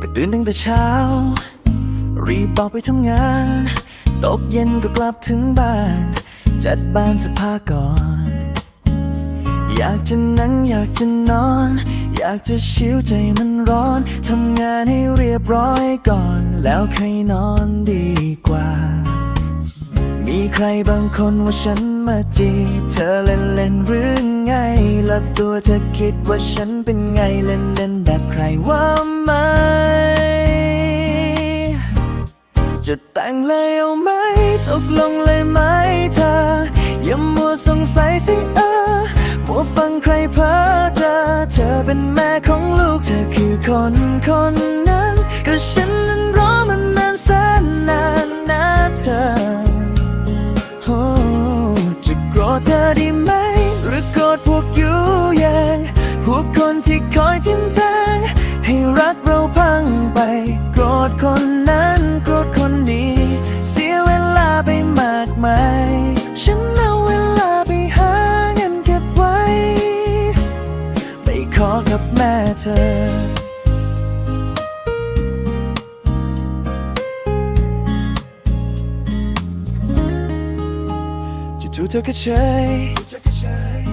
ตื่นตั้งแต่เช้า รีบออกไปทำงาน ตกเย็นก็กลับถึงบ้าน จัดบ้านเสภาก่อน อยากจะนั่งอยากจะนอน อยากจะชิวใจมันร้อน ทำงานให้เรียบร้อยก่อน แล้วค่อยนอนดีกว่า มีใครบางคนว่าฉันมาจีบเธอเล่นเล่นหรือไงแล้วตัวเธอคิดว่าฉันเป็นไงเล่นเล่นแบบใครว่าไห จะแต่งเลยเอาไหม ตกลงเลยไหมเธอ อย่ามัวสงสัยสิ่ง ขอกับแม่เธอ จู่ๆเธอก็เฉย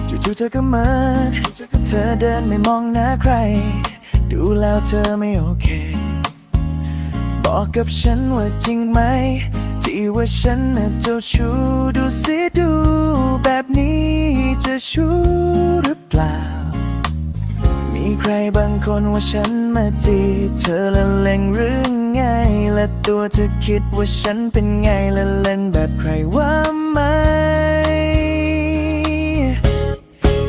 จู่ๆเธอก็มาเธอเดินไม่มองหน้าใคร ดูแล้วเธอไม่โอเค บอกกับฉันว่าจริงไหม ที่ว่าฉันน่ะเจ้าชู้ดูสิดูแบบนี้จะชู้หรือเปล่า มีใครบางคนว่าฉันมาจีบเธอละเล่งหรือไง และตัวเธอคิดว่าฉันเป็นไงละเล่นแบบใครว่าไหม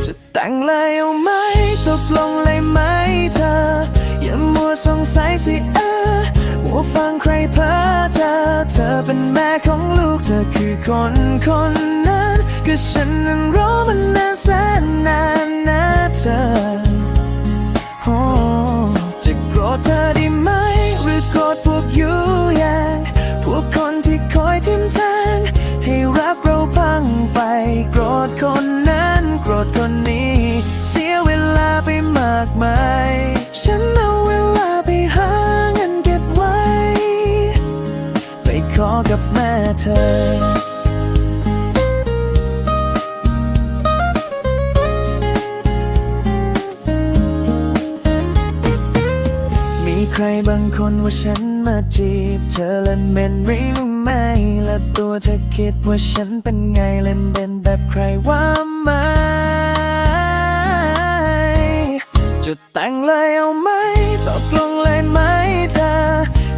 จะแต่งเลยเอาไหมตกลงเลยไหมเธอ อย่ามัวสงสัยสิเออมัวฟังใครเพ้อเจอเธอเป็นแม่ของลูกเธอคือคนคนนั้น ก็ฉันนั้นรอมันนานแสนนานนะเธอ เธอได้ไหม หรือโกรธพวกยูแยงพวกคนที่คอยทิมแทงให้รักเราพังไป โกรธคนนั้นโกรธคนนี้ เสียเวลาไปมากมาย ฉันเอาเวลาไปหาเงินเก็บไว้ ไปขอกับแม่เธอ ครบางคนว่าฉันมาจีบ เธอเล่นเป็นหรือไหมและตัวเธอคิดว่าฉันเป็นไงเล่นเป็นแบบใครว่าไหมจะแต่งเลยเอาไหมตกลงเลยไหมเธอ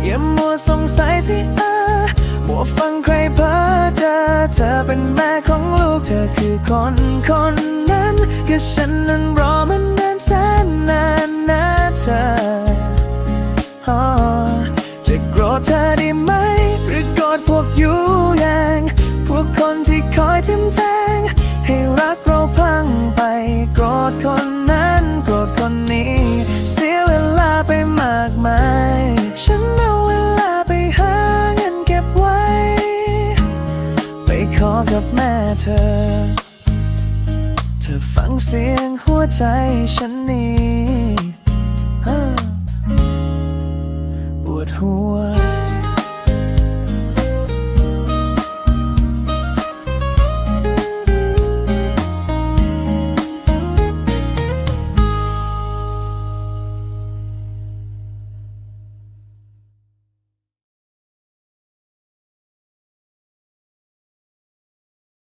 อย่ามัวสงสัยสิเออมัวฟังใครเพ้อเจอเธอเป็นแม่ของลูกเธอคือคนคนนั้นก็ฉันนั้น กับแม่เธอ เธอฟังเสียงหัวใจฉันนี้